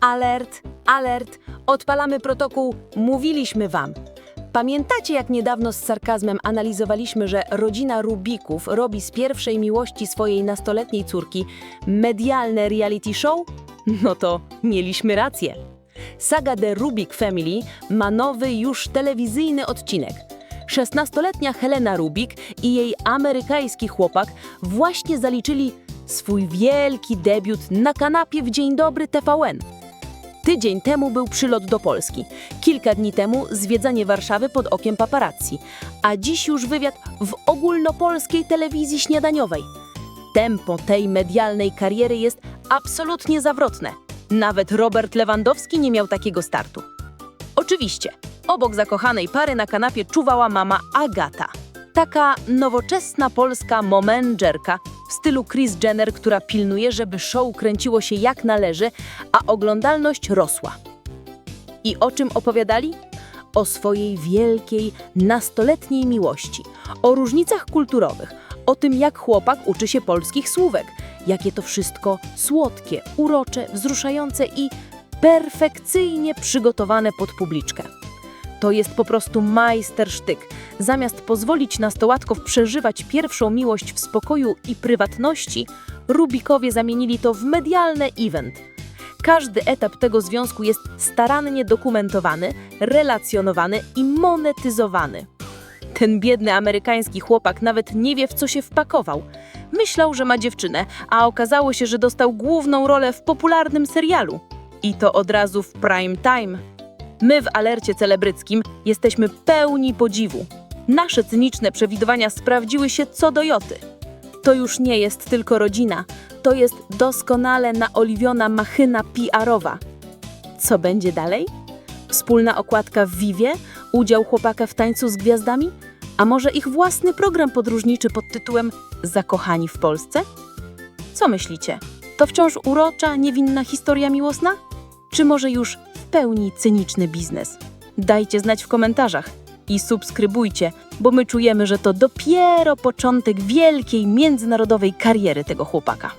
Alert, alert, odpalamy protokół Mówiliśmy Wam. Pamiętacie, jak niedawno z sarkazmem analizowaliśmy, że rodzina Rubików robi z pierwszej miłości swojej nastoletniej córki medialne reality show? No to mieliśmy rację. Saga The Rubik Family ma nowy, już telewizyjny odcinek. 16-letnia Helena Rubik i jej amerykański chłopak właśnie zaliczyli swój wielki debiut na kanapie w Dzień Dobry TVN. Tydzień temu był przylot do Polski, kilka dni temu zwiedzanie Warszawy pod okiem paparazzi, a dziś już wywiad w ogólnopolskiej telewizji śniadaniowej. Tempo tej medialnej kariery jest absolutnie zawrotne. Nawet Robert Lewandowski nie miał takiego startu. Oczywiście, obok zakochanej pary na kanapie czuwała mama Agata. Taka nowoczesna polska momendżerka w stylu Kris Jenner, która pilnuje, żeby show kręciło się jak należy, a oglądalność rosła. I o czym opowiadali? O swojej wielkiej, nastoletniej miłości, o różnicach kulturowych, o tym, jak chłopak uczy się polskich słówek, jakie to wszystko słodkie, urocze, wzruszające i perfekcyjnie przygotowane pod publiczkę. To jest po prostu majstersztyk. Zamiast pozwolić nastolatków przeżywać pierwszą miłość w spokoju i prywatności, Rubikowie zamienili to w medialny event. Każdy etap tego związku jest starannie dokumentowany, relacjonowany i monetyzowany. Ten biedny amerykański chłopak nawet nie wie, w co się wpakował. Myślał, że ma dziewczynę, a okazało się, że dostał główną rolę w popularnym serialu. I to od razu w prime time. My w alercie celebryckim jesteśmy pełni podziwu. Nasze cyniczne przewidywania sprawdziły się co do joty. To już nie jest tylko rodzina, to jest doskonale naoliwiona machyna PR-owa. Co będzie dalej? Wspólna okładka w Vivie? Udział chłopaka w tańcu z gwiazdami? A może ich własny program podróżniczy pod tytułem Zakochani w Polsce? Co myślicie? To wciąż urocza, niewinna historia miłosna? Czy może już pełni cyniczny biznes? Dajcie znać w komentarzach i subskrybujcie, bo my czujemy, że to dopiero początek wielkiej międzynarodowej kariery tego chłopaka.